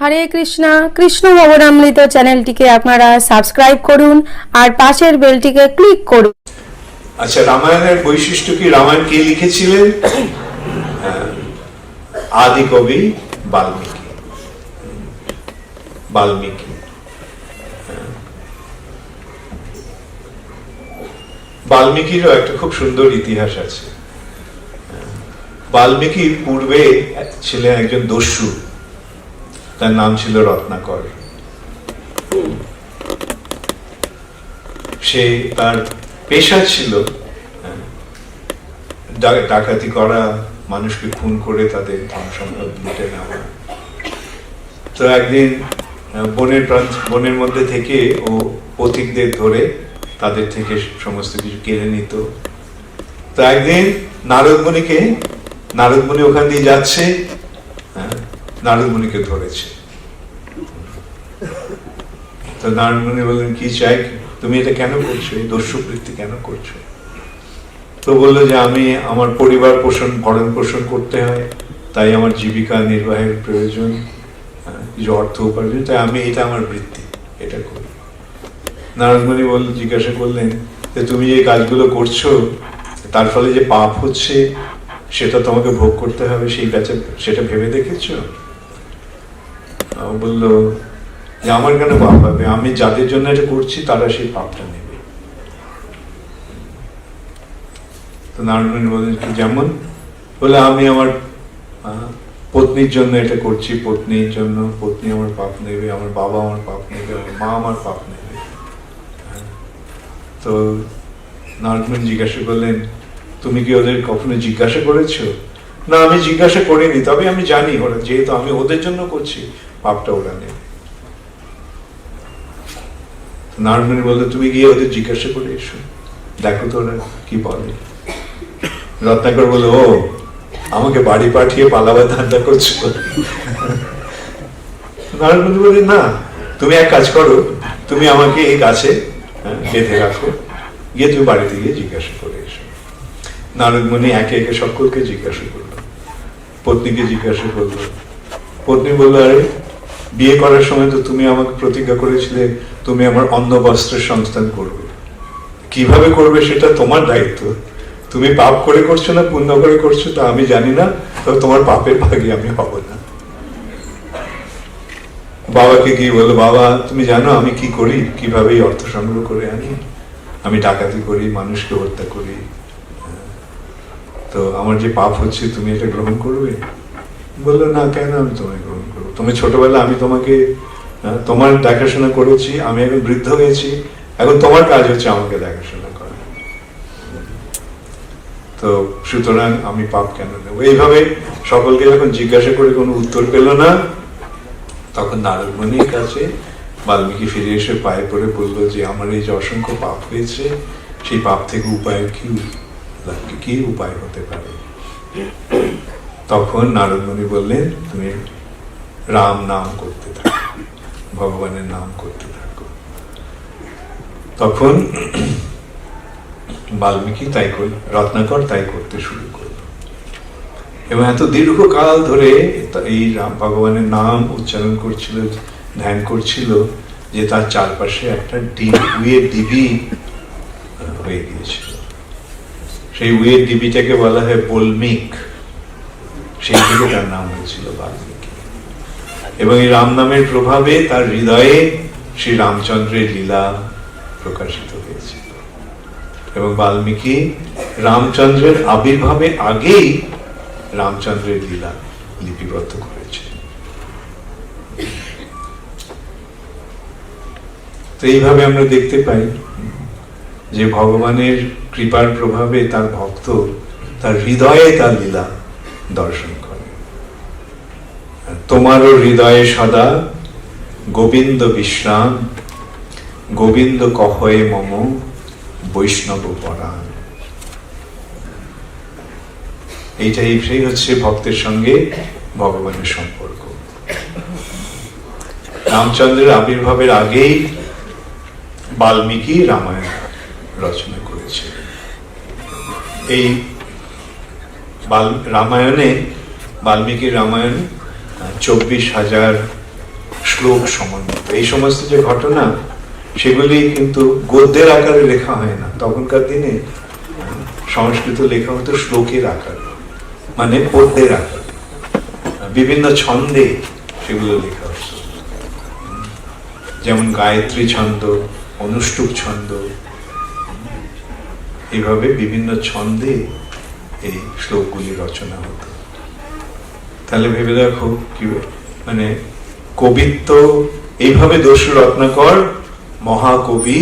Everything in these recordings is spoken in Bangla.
হরে কৃষ্ণা, কৃষ্ণ ভবনামৃত চ্যানেলটিকে আপনারা সাবস্ক্রাইব করুন আর পাশের বেলটিকে ক্লিক করুন। আচ্ছা রামায়ণের বৈশিষ্ট্য কি? রামায়ণ কে লিখেছিলেন? আদি কবি বাল্মীকি। বাল্মীকি। বাল্মীকিরও একটা খুব সুন্দর ইতিহাস আছে। বাল্মীকির পূর্বে ছিলেন একজন দস্যু। তার নাম ছিল রত্নাকর। সে তার পেশা ছিল ডাকাতি করা, মানুষকে খুন করে তাদের ধন সম্পদ লুটে নেওয়া। তো একদিন বনের প্রান্ত বনের মধ্যে থেকে ও পথিকদের ধরে তাদের থেকে সমস্ত কিছু কেড়ে নিত। তো একদিন নারদমণিকে নারদমণি ওখান দিয়ে যাচ্ছে নারদমণিকে ধরেছে। তো নারদমণি বললেন, কি চাই? তুমি এটা কেন করছ? এই দস্যুবৃত্তি কেন করছ? তো বলল যে, আমি আমার পরিবার পোষণ, ভরণ পোষণ করতে হয়। তাই আমার জীবিকা নির্বাহের প্রয়োজন কিছু অর্থ উপার্জন। তাই আমি এটা আমার বৃত্তি, এটা করি। নারদমণি বল, জিজ্ঞাসা করলেন, যে তুমি যে কাজগুলো করছ, তার ফলে যে পাপ হচ্ছে, সেটা তোমাকে ভোগ করতে হবে, সেই ব্যাচে, সেটা ভেবে দেখেছ? বলল যে আমার কেন পাপ আমি যাদের জন্য এটা করছি, তারা সেই পাপটা নেবে। তো নারায়ণ বলেন কি যেমন? বলে আমি আমার পত্নীর জন্য এটা করছি, পত্নীর জন্য, পত্নী আমার পাপ নেবে, আমার বাবা আমার পাপ নেবে, আমার মা আমার পাপ নেবে। হ্যাঁ। তো নারদমণি জিজ্ঞাসা করলেন, তুমি কি ওদের কখনো জিজ্ঞাসা করেছ? না, আমি জিজ্ঞাসা করিনি, তবে আমি জানি, ওরা যেহেতু আমি ওদের জন্য করছি পাপটা ওরা নেবে। নারায়ণ বলল তুমি গিয়ে ওদের জিজ্ঞাসা করে এসো। দেখো তো ওরা কি বলে। রত্নাকর বলল ও আমাকে বাড়ি পাঠিয়ে পালাবার ধান্দা করছ? নারায়ণ বলে না তুমি এক কাজ করো তুমি আমাকে এই গাছে হ্যাঁ, বেঁধে রাখো। গিয়ে তুমি বাড়িতে গিয়ে জিজ্ঞাসা করে এসো। নারদমণি একে একে সকলকে জিজ্ঞাসা করল। পত্নীকে জিজ্ঞাসা করল। পত্নী বলল আরে বিয়ে করার সময় তো তুমি আমাকে প্রতিজ্ঞা করেছিলে, তুমি আমার অন্ন বস্ত্রের সংস্থান করবে। কীভাবে করবে সেটা তোমার দায়িত্ব। তুমি পাপ করে করছ না, পুণ্য করে করছ তা আমি জানি না, তবে তোমার পাপের ভাগী আমি হব না। বাবাকে গিয়ে বলল, বাবা, তুমি জানো আমি কি করি? কীভাবে অর্থ সংগ্রহ করে আনি? আমি ডাকাতি করি, মানুষকে হত্যা করি। তো আমার যে পাপ হচ্ছে, তুমি এটা গ্রহণ করবে? বলল, না, কেন আমি তোমায় গ্রহণ করব? তুমি ছোটবেলা আমি তোমাকে তোমার দেখাশোনা করেছি, আমি এখন বৃদ্ধ হয়েছি, এখন তোমার কাজ হচ্ছে আমাকে দেখাশোনা করা। তো সুতরাং আমি পাপ কেন নেব? এইভাবে সকলকে যখন জিজ্ঞাসা করে কোনো উত্তর পেল না, তখন নারদমণির কাছে বাল্মীকি ফিরে এসে পায়ে পড়ে বলল যে, আমার এই যে অসংখ্য পাপ হয়েছে, সেই পাপ থেকে উপায় কি? কি উপায় হতে পারে? তখন নারদমণি বললেন, তুমি রাম নাম করতে থাকো ভগবানের নাম করতে থাকো। তখন বাল্মীকি তাই করল রত্নাকর তাই করতে শুরু করল। এবং এত দীর্ঘকাল ধরে এই রাম ভগবানের নাম উচ্চারণ করছিল ধ্যান করছিল যে তার চারপাশে একটা আহ, হয়ে গিয়েছিল। সেই উইয়ের দিবিটাকে বলা হয় বলমিক। সেই থেকে তার নাম হয়েছিল বাল্মীকি। এবং এই রাম নামের প্রভাবে তার হৃদয়ে শ্রী রামচন্দ্রের লীলা প্রকাশিত হয়েছিল এবং বাল্মীকি রামচন্দ্রের আবির্ভাবে আগেই রামচন্দ্রের লীলা লিপিবদ্ধ করেছে। তো এইভাবে আমরা দেখতে পাই যে ভগবানের কৃপার প্রভাবে তার ভক্ত তার হৃদয়ে তার লীলা দর্শন তোমারও হৃদয়ে সদা গোবিন্দ বিশ্রাম, গোবিন্দ কহয়ে মম বৈষ্ণব পরাণ। এইটাই সেই হচ্ছে ভক্তের সঙ্গে ভগবানের সম্পর্ক। রামচন্দ্রের আবির্ভাবের আগেই বাল্মীকি রামায়ণ রচনা করেছে। এই রামায়ণে বাল্মীকি রামায়ণ চব্বিশ হাজার শ্লোক সমন্বিত। এই সমস্ত যে ঘটনা, সেগুলি কিন্তু গদ্যের আকারে লেখা হয় না। তখনকার দিনে সংস্কৃত লেখা হতো শ্লোকের আকারে মানে পদ্যের আকার। বিভিন্ন ছন্দে সেগুলো লেখা হতো। যেমন গায়ত্রী ছন্দ, অনুষ্টুপ ছন্দ, এইভাবে বিভিন্ন ছন্দে এই শ্লোকগুলি রচনা হতো। তাহলে ভেবে দেখো কি মানে কবিত্ব এইভাবে দস্যু রত্নাকর মহাকবি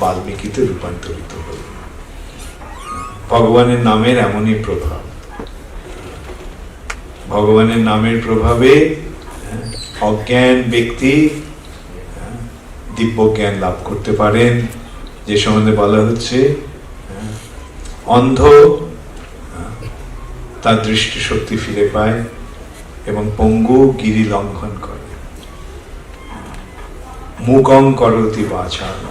বাল্মীকিতে রূপান্তরিত হল। ভগবানের নামের এমনই প্রভাব। ভগবানের নামের প্রভাবে হ্যাঁ, অজ্ঞান ব্যক্তি হ্যাঁ, দিব্য জ্ঞান লাভ করতে পারেন। যে সম্বন্ধে বলা হচ্ছে হ্যাঁ, অন্ধ তার দৃষ্টিশক্তি ফিরে পায় এবং পঙ্গু গিরি লঙ্ঘন করে। মুকং করতি বাচাল।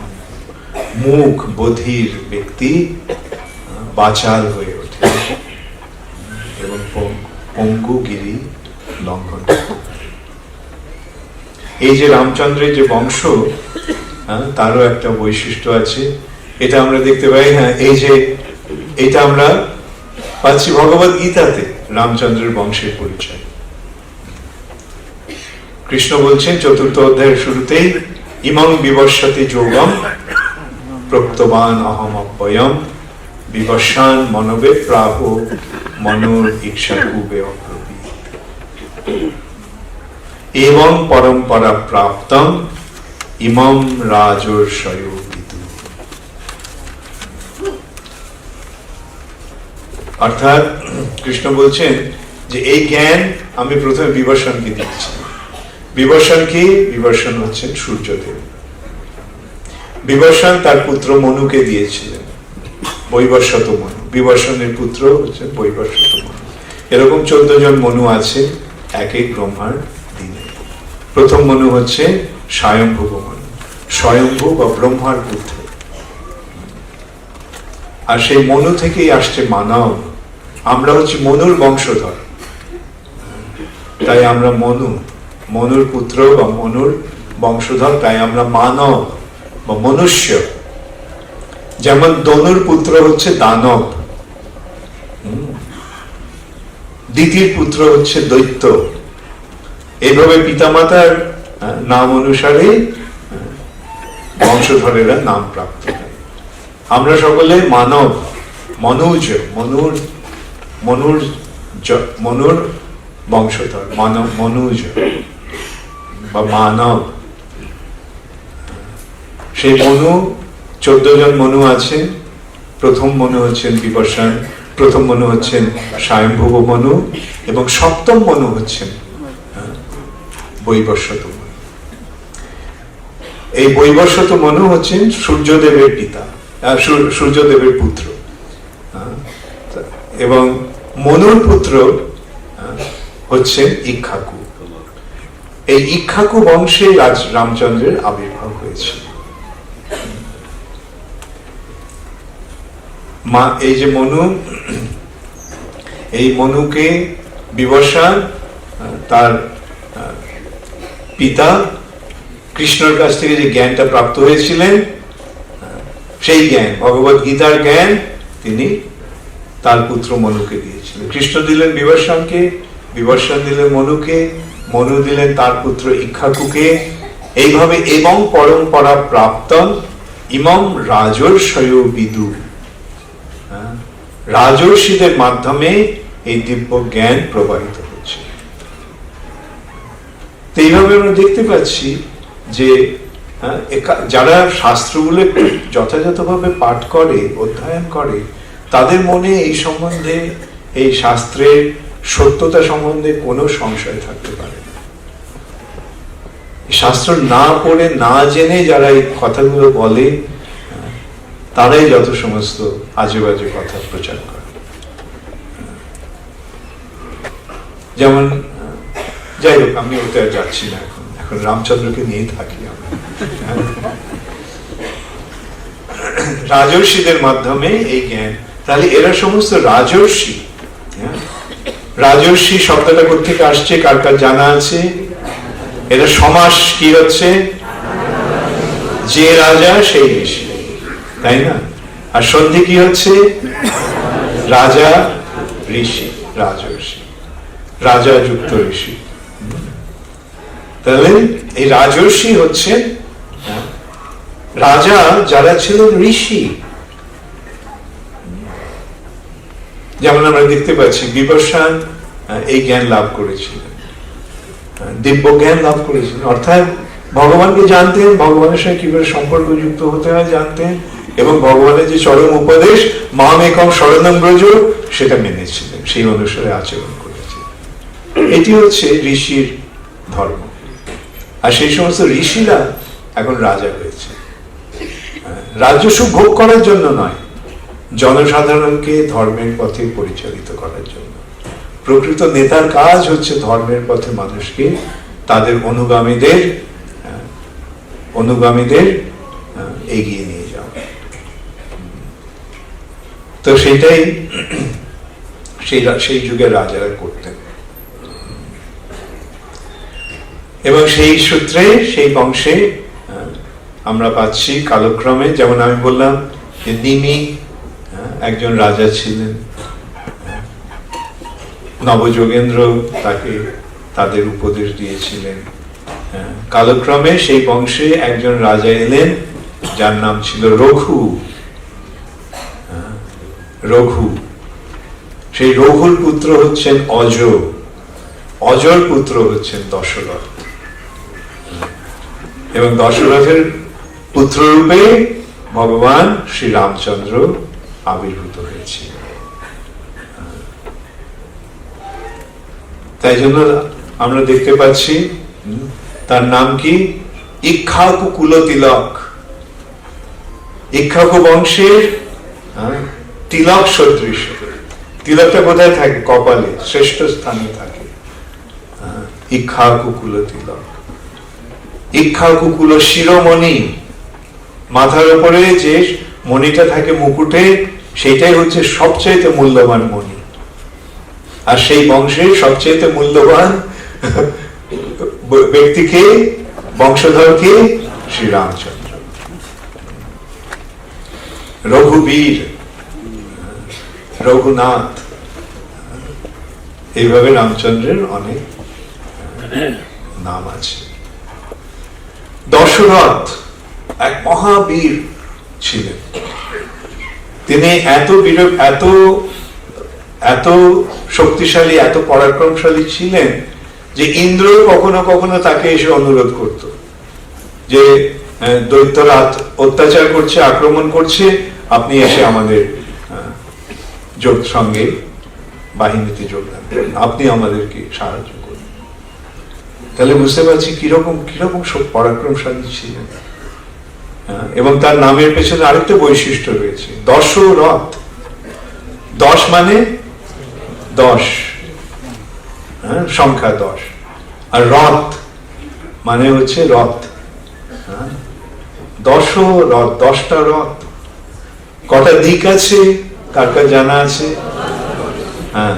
মুখ বধির ব্যক্তি বাচাল হয়ে ওঠে। এবং পং- পঙ্গু গিরি লঙ্ঘন। এই যে রামচন্দ্রের যে বংশ তারও একটা বৈশিষ্ট্য আছে। এটা আমরা দেখতে পাই হ্যাঁ এই যে, এটা আমরা পাচ্ছি ভগবত গীতাতে রামচন্দ্রের বংশের পরিচয়। কৃষ্ণ বলছেন, চতুর্থ অধ্যায়ের শুরুতেই ইমং বিবর্ষতে যোগম প্রক্তবান অহম অব্যয়ম বিবর্ষান মনবে প্রাহ মনোর ইচ্ছা কুবে এবং পরম্পরা প্রাপ্তম ইমম রাজর্ষয় বিদু অর্থাৎ কৃষ্ণ বলছেন যে এই জ্ঞান আমি প্রথমে বিবর্ষণকে দিচ্ছি। বিবর্ষণ কি? বিবর্ষণ হচ্ছেন সূর্যদেব। বিবর্ষণ তার পুত্র মনুকে দিয়েছিলেন। বৈবর্ষত মনু। বিবর্ষণের পুত্র হচ্ছে বৈবর্ষত মনু। এরকম চোদ্দ জন মনু আছে, এক এক ব্রহ্মার দিনে। প্রথম মনু হচ্ছে স্বয়ম্ভুব মনু। স্বয়ম্ভু বা ব্রহ্মার পুত্র। আর সেই মনু থেকেই আসছে মানব। আমরা হচ্ছে মনুর বংশধর। তাই আমরা মনু। মনুর পুত্র বা মনুর বংশধর, তাই আমরা মানব বা মনুষ্য। যেমন দনুর পুত্র হচ্ছে দানব। দ্বিতীয় পুত্র হচ্ছে দৈত্য। এইভাবে পিতামাতার নাম অনুসারে বংশধরেরা নাম প্রাপ্ত আমরা সকলে মানব, মনুজ, মনুর মনুর মনুর বংশধর মানব মনুজ বা মানব। সেই মনু চোদ্দ জন মনু আছে। প্রথম মনু হচ্ছেন বিবর্ষণ প্রথম মনু হচ্ছেন স্বয়ংভুব মনু এবং সপ্তম মনু হচ্ছেন আহ, বৈবস্বত মনু। এই বৈবস্বত মনু হচ্ছেন সূর্যদেবের পিতা সূর্যদেবের পুত্র আহ, এবং মনুর পুত্র হচ্ছেন ইক্ষাকু। এই ইক্ষাকু বংশে রাজ রামচন্দ্রের আবির্ভাব হয়েছিল। মা এই যে মনু এই মনুকে আহ, তার পিতা কৃষ্ণর কাছ থেকে যে জ্ঞানটা প্রাপ্ত হয়েছিলেন সেই জ্ঞান ভগবত গীতার জ্ঞান তিনি তার পুত্র মনুকে দিয়েছিলেন কৃষ্ণ দিলেন বিবর্ষণকে বিবর্ষণ দিলেন মনুকে মনু দিলেন তার পুত্র ইক্ষাকুকে। এইভাবে এবং পরম্পরা প্রাপ্ত ইমম রাজর্ষয় বিদু। হ্যাঁ, রাজর্ষিদের মাধ্যমে এই দিব্য জ্ঞান প্রবাহিত হচ্ছে। এইভাবে আমরা দেখতে পাচ্ছি যে হ্যাঁ, যারা শাস্ত্রগুলো যথাযথভাবে পাঠ করে অধ্যয়ন করে তাদের মনে এই সম্বন্ধে, এই শাস্ত্রের সত্যতা সম্বন্ধে কোনো সংশয় থাকতে পারে না। শাস্ত্র না পড়ে, না জেনে যারা এই কথাগুলো বলে, তারাই যত সমস্ত আজে বাজে কথা প্রচার করে। যেমন, যাই হোক, আমি ওতে যাচ্ছি না এখন। এখন রামচন্দ্রকে নিয়ে থাকি আমরা। রাজর্ষিদের মাধ্যমে এই জ্ঞান তাহলে এরা সমস্ত রাজর্ষি। হ্যাঁ? রাজর্ষি শব্দটা কোথেকে আসছে? কার কার জানা আছে? এরা সমাস কি হচ্ছে? যে রাজা সেই ঋষি তাই না? আর সন্ধি কি হচ্ছে? রাজা ঋষি রাজর্ষি। রাজা যুক্ত ঋষি। তাহলে এই রাজর্ষি হচ্ছে হ্যাঁ, রাজা যারা ছিলেন ঋষি যেমন আমরা দেখতে পাচ্ছি বিবর্ষান এই জ্ঞান লাভ করেছিলেন। দিব্য জ্ঞান লাভ করেছিলেন। অর্থাৎ ভগবানকে জানতেন, ভগবানের সঙ্গে কীভাবে সম্পর্কযুক্ত হতে হয় জানতেন, এবং ভগবানের যে চরম উপদেশ মাম একম শরণম ব্রজ, সেটা মেনেছিলেন, সেই অনুসারে আচরণ করেছিলেন। এটি হচ্ছে ঋষির ধর্ম। আর সেই সমস্ত ঋষিরা এখন রাজা হয়েছে। রাজস্ব ভোগ করার জন্য নয় জনসাধারণকে ধর্মের পথে পরিচালিত করার জন্য। প্রকৃত নেতার কাজ হচ্ছে ধর্মের পথে মানুষকে তাদের অনুগামীদের অনুগামীদের এগিয়ে নিয়ে যাওয়া। তো সেটাই সেই সেই যুগের রাজারা করতেন। এবং সেই সূত্রে, সেই বংশে আমরা পাচ্ছি কালক্রমে, যেমন আমি বললাম যে নিমি একজন রাজা ছিলেন। নবযোগেন্দ্র তাকে তাদের উপদেশ দিয়েছিলেন। কালক্রমে সেই বংশে একজন রাজা এলেন, যার নাম ছিল রঘু। রঘু। সেই রঘুর পুত্র হচ্ছেন অজ। অজর পুত্র হচ্ছেন দশরথ। এবং দশরথের পুত্ররূপে ভগবান শ্রী রামচন্দ্র আবির্ভূত হয়েছে। তাই জন্য আমরা দেখতে পাচ্ছি তার নাম কি? ইক্ষাকু কুল তিলক ইক্ষাকু বংশের হ্যাঁ, তিলক সদৃশ। তিলকটা কোথায় থাকে? কপালে শ্রেষ্ঠ স্থানে থাকে। হ্যাঁ, ইক্ষাকু কুল তিলক ইক্ষাকুকুল শিরোমণি মাথার উপরে যে মণিটা থাকে মুকুটে সেটাই হচ্ছে সবচাইতে মূল্যবান মণি। আর সেই বংশের সবচাইতে মূল্যবান ব্যক্তিকে, বংশধরকে শ্রীরামচন্দ্র। রঘুবীর, রঘুনাথ, এইভাবে রামচন্দ্রের অনেক নাম আছে। দশরথ এক মহাবীর ছিলেন। তিনি এত বীর এত এত শক্তিশালী, এত পরাক্রমশালী ছিলেন যে ইন্দ্র কখনো কখনো তাকে এসে অনুরোধ করত যে দৈত্যরা অত্যাচার করছে, আক্রমণ করছে, আপনি এসে আমাদের যোগ সঙ্গে বাহিনীতে যোগদান করুন আপনি আমাদেরকে সাহায্য করুন। তাহলে বুঝতে পারছি কীরকম কীরকম সব পরাক্রমশালী ছিলেন। এবং তার নামের পেছনে আরেকটা বৈশিষ্ট্য রয়েছে। দশরথ দশ মানে দশ। হ্যাঁ, সংখ্যা দশ। আর রথ মানে হচ্ছে রথ। হ্যাঁ, দশ রথ দশটা রথ। কটা দিক আছে কার কার জানা আছে? হ্যাঁ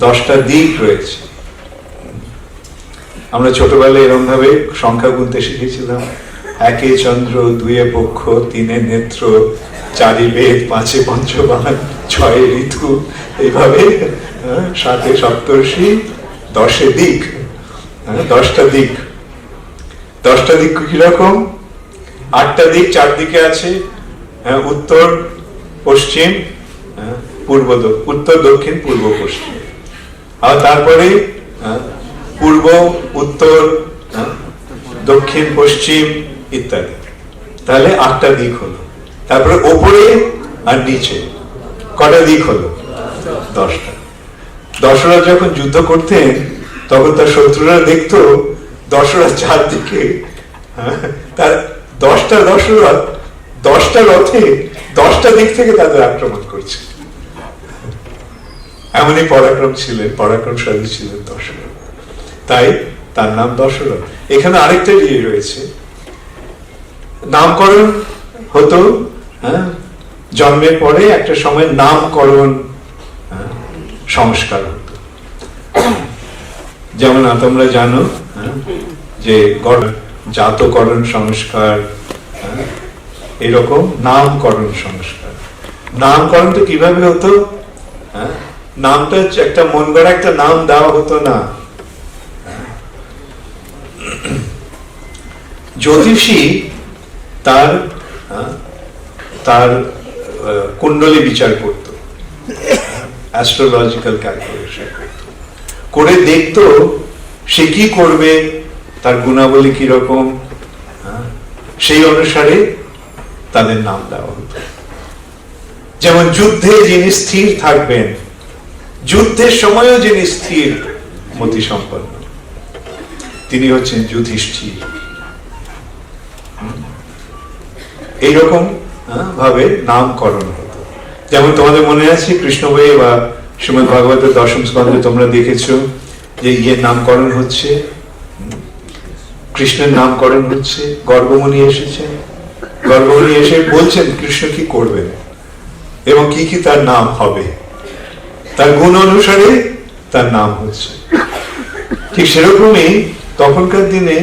দশটা দিক রয়েছে। আমরা ছোটবেলায় এরকম ভাবে সংখ্যা গুনতে শিখেছিলাম। একে চন্দ্র দুয়ে পক্ষ তিনে নেত্র চারি বেদ পাঁচে পঞ্চবান ছয়ে ঋতু। এইভাবে সাতে সপ্তর্ষি দশে দিক। দশটা দিক। দশটা দিক কীরকম? আটটা দিক চারদিকে আছে হ্যাঁ, উত্তর পশ্চিম পূর্ব উত্তর দক্ষিণ পূর্ব পশ্চিম। আর তারপরে পূর্ব উত্তর দক্ষিণ পশ্চিম ইত্যাদি। তাহলে আটটা দিক হলো। তারপরে ওপরে আর নিচে। কটা দিক হলো? দশটা। দশরথ যখন যুদ্ধ করতেন তখন তার শত্রুরা দেখতো দশরথ চারদিকে হ্যাঁ, তার দশটা দশরথ দশটা রথে দশটা দিক থেকে তাদের আক্রমণ করছে। এমনই পরাক্রম ছিলেন পরাক্রমশালী ছিলেন দশরথ তাই তার নাম দশরথ এখানে আরেকটা ইয়ে রয়েছে। নামকরণ হতো হ্যাঁ? জন্মের পরে একটা সময় নামকরণ হ্যাঁ, সংস্কার হতো। যেমন তোমরা জানো হ্যাঁ, যে জাতকরণ সংস্কার হ্যাঁ, এরকম নামকরণ সংস্কার। নামকরণটা কীভাবে হতো? নামটা একটা মন গড়া একটা নাম দেওয়া হতো না। জ্যোতিষী তার হ্যাঁ, তার কুণ্ডলী বিচার করত অ্যাস্ট্রোলজিক্যাল ক্যালকুলেশন করে দেখতো সে কি করবে তার গুণাবলী কীরকম হ্যাঁ, সেই অনুসারে তাদের নাম দেওয়া হতো। যেমন যুদ্ধে যিনি স্থির থাকবেন যুদ্ধের সময়ও যিনি স্থির মতি সম্পন্ন তিনি হচ্ছেন যুধিষ্ঠির। এইরকম ভাবে নামকরণ হতো। যেমন তোমাদের মনে আছে, কৃষ্ণ বইয়ে বা শ্রীমদ ভাগবতের দশম স্কন্ধে তোমরা দেখেছ যে ইয়ে নামকরণ হচ্ছে কৃষ্ণের নামকরণ হচ্ছে গর্গমণি এসেছে। গর্গমণি এসে বলছেন, কৃষ্ণ কি করবেন? এবং কি কি তার নাম হবে? তার গুণ অনুসারে তার নাম হচ্ছে ঠিক সেরকমই তখনকার দিনে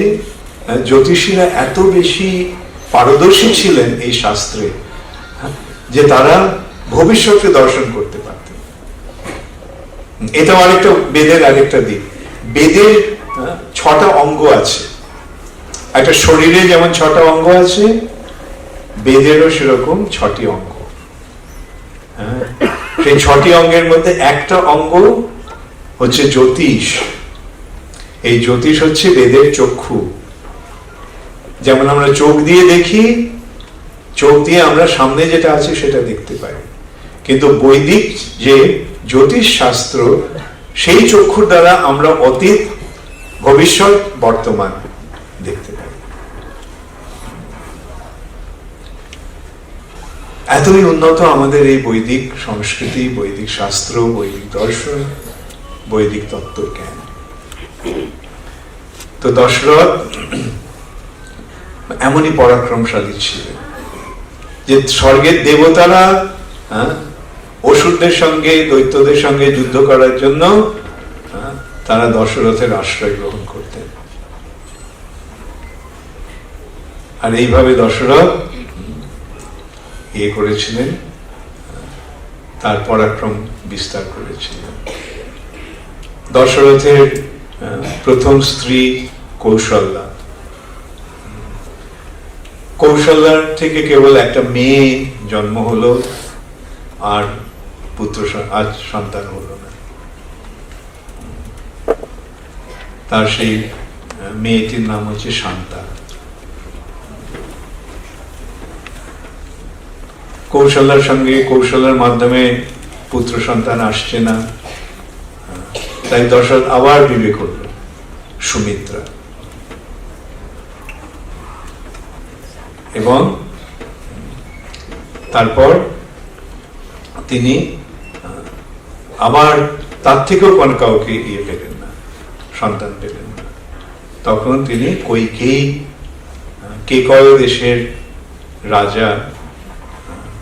জ্যোতিষীরা এত বেশি পারদর্শী ছিলেন এই শাস্ত্রে হ্যাঁ, যে তারা ভবিষ্যতে দর্শন করতে পারতেন। এটা আরেকটা বেদের আরেকটা দিক। বেদের ছটা অঙ্গ আছে। একটা শরীরে যেমন ছটা অঙ্গ আছে বেদেরও সেরকম ছটি অঙ্গ। হ্যাঁ, সেই ছটি অঙ্গের মধ্যে একটা অঙ্গ হচ্ছে জ্যোতিষ। এই জ্যোতিষ হচ্ছে বেদের চক্ষু। যেমন আমরা চোখ দিয়ে দেখি, চোখ দিয়ে আমরা সামনে যেটা আছে সেটা দেখতে পাই। কিন্তু বৈদিক যে জ্যোতিষ শাস্ত্র সেই চক্ষুর দ্বারা আমরা অতীত, ভবিষ্যৎ, বর্তমান দেখতে পাই। এতই উন্নত আমাদের এই বৈদিক সংস্কৃতি, বৈদিক শাস্ত্র, বৈদিক দর্শন, বৈদিক তত্ত্ব জ্ঞান তো দশরথ এমনই পরাক্রমশালী ছিলেন। যে স্বর্গের দেবতারা হ্যাঁ, অসুরদের সঙ্গে দৈত্যদের সঙ্গে যুদ্ধ করার জন্য হ্যাঁ, তারা দশরথের আশ্রয় গ্রহণ করতেন। আর এইভাবে দশরথ ইয়ে করেছিলেন তার পরাক্রম বিস্তার করেছিলেন। দশরথের আহ, প্রথম স্ত্রী কৌশল্যা। কৌশল্যার থেকে কেবল একটা মেয়ে জন্ম হলো, আর পুত্র আজ সন্তান হলো না। তার সেই মেয়েটির নাম হচ্ছে শান্তা। কৌশলার সঙ্গে কৌশলের মাধ্যমে পুত্র সন্তান আসছে না তাই দশরথ আবার বিবে করল সুমিত্রা। এবং তারপর তিনি আবার তার থেকেও কোন কাউকে ইয়ে পেলেন না সন্তান পেলেন না। তখন তিনি আহ, কেকয় দেশের রাজা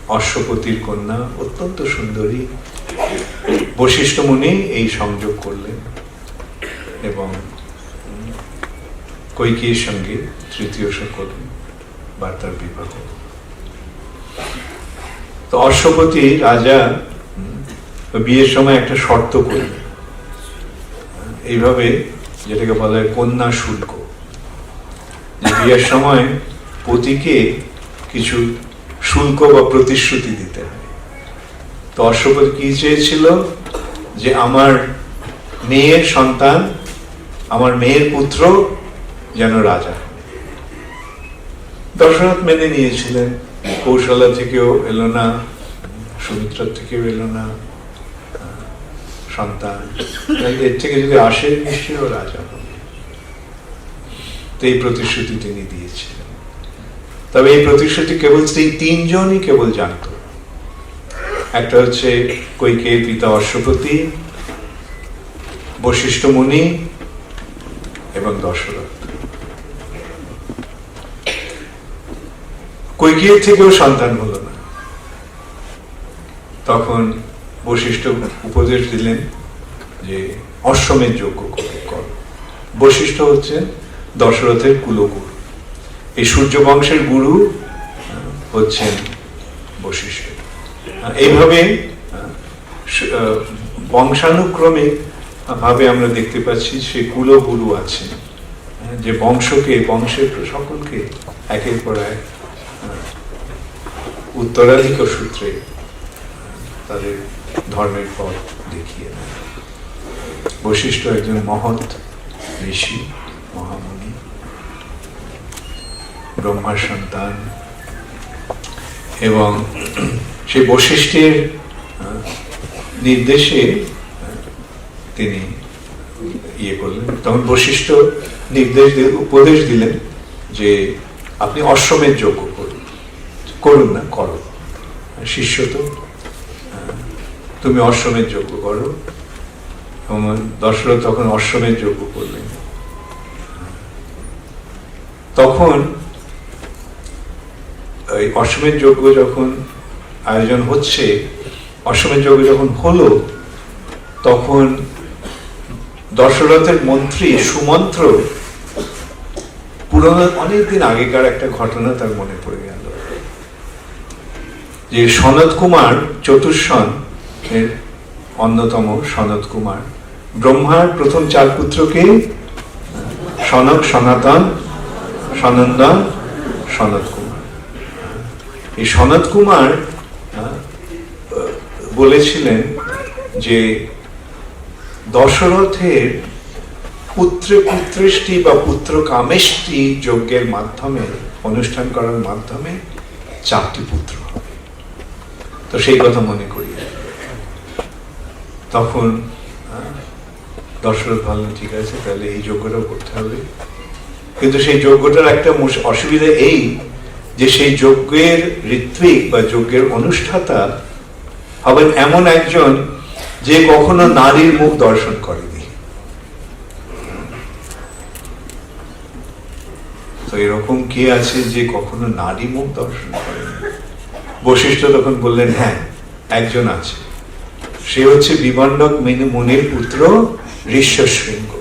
অশ্বপতির কন্যা অত্যন্ত সুন্দরী বশিষ্ঠ মুনি এই সংযোগ করলেন এবং উম, কৈকেয়ীর সঙ্গে তৃতীয় সকল বার্তার বিবাহ তো অশ্বপতি রাজা বিয়ের সময় একটা শর্ত করলেন এইভাবে যেটাকে বলা হয় কন্যা শুল্ক। বিয়ের সময় পতিকে কিছু শুল্ক বা প্রতিশ্রুতি দিতে হয়। তো অশ্বপতি কি চেয়েছিল? যে আমার মেয়ের সন্তান, আমার মেয়ের পুত্র যেন রাজা। দশরথ মেনে নিয়েছিলেন, কৌশলা থেকেও এলো না সুমিত্রার থেকেও এলো না সন্তান। এর থেকে যদি আসে নিশ্চয়ই রাজা তো এই প্রতিশ্রুতি তিনি দিয়েছিলেন। তবে এই প্রতিশ্রুতি কেবল সেই তিনজনই কেবল জানত। একটা হচ্ছে কৈকেয়ীর পিতা অশ্বপতি, বশিষ্ঠ মুনি এবং দশরথ। কৈকেয়ীর থেকেও সন্তান হলো না। তখন বশিষ্ঠ উপদেশ দিলেন যে, অশ্বমেধ যজ্ঞ করে বৈশিষ্ট্য হচ্ছে দশরথের কুলগুরু। এই সূর্য বংশের গুরু হচ্ছেন বশিষ্ঠ। এইভাবে বংশানুক্রমে ভাবে আমরা দেখতে পাচ্ছি সে কুলগুরু আছে যে বংশকে, বংশের সকলকে একের পর এক উত্তরাধিকার সূত্রে তাদের ধর্মের পথ দেখিয়ে দেয়। বশিষ্ঠ একজন মহৎ ঋষি মহামুনি ব্রহ্মার সন্তান এবং সেই আহ, নির্দেশে তিনি ইয়ে করলেন। তখন বশিষ্ঠ নির্দেশ উপদেশ দিলেন যে আপনি অশ্বমেধ যোগ্য করুন না, করো। শিষ্য তো তুমি অশ্বমেধ যোগ্য করো। এবং দশরথ তখন অশ্বমেধ যোগ্য করলেন। তখন ওই অশ্বমেধ যজ্ঞ যখন আয়োজন হচ্ছে, অশ্বমেধ যজ্ঞ যখন হলো, তখন দশরথের মন্ত্রী সুমন্ত্র, পুরোনো অনেকদিন আগেকার একটা ঘটনা তার মনে পড়ে গেল। যে সনত কুমার চতুর্সন এর অন্যতম সনত কুমার। ব্রহ্মার প্রথম চার পুত্রকে, সনক, সনাতন, সনন্দন সনত কুমার। এই সনত কুমার বলেছিলেন যে দশরথের পুত্র পুত্রেষ্টি বা পুত্র কামেষ্টি যজ্ঞের মাধ্যমে, অনুষ্ঠান করার মাধ্যমে চারটি পুত্র তো সেই কথা মনে করি। তখন দশরথ ভাবলেন ঠিক আছে, তাহলে এই যজ্ঞটাও করতে হবে। কিন্তু সেই যজ্ঞটার একটা অসুবিধা এই যে সেই যজ্ঞের ঋত্বিক বা যজ্ঞের অনুষ্ঠাতা হবেন এমন একজন যে কখনো নারীর মুখ দর্শন করেনি। তো এরকম কে আছে যে কখনো নারী মুখ দর্শন করেনি? বশিষ্ঠ তখন বললেন হ্যাঁ একজন আছে। সে হচ্ছে বিবণ্ডক মিনু- মুনির পুত্র ঋষ্যশৃঙ্গ।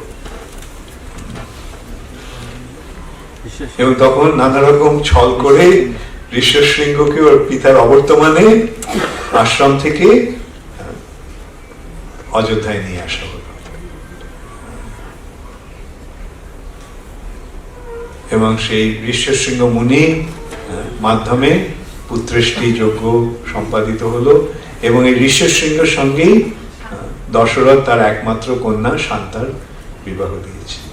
এবং তখন নানা রকম ছল করে ঋষ্যশৃঙ্গকে ওর পিতার অবর্তমানে আশ্রম থেকে অযোধ্যায় নিয়ে আসা হলো। এবং সেই ঋষ্যশৃঙ্গ মুনি মাধ্যমে পুত্রেষ্টি যজ্ঞ সম্পাদিত হলো এবং এই ঋষ্বশৃঙ্গের সঙ্গেই দশরথ তার একমাত্র কন্যা শান্তার বিবাহ দিয়েছিলেন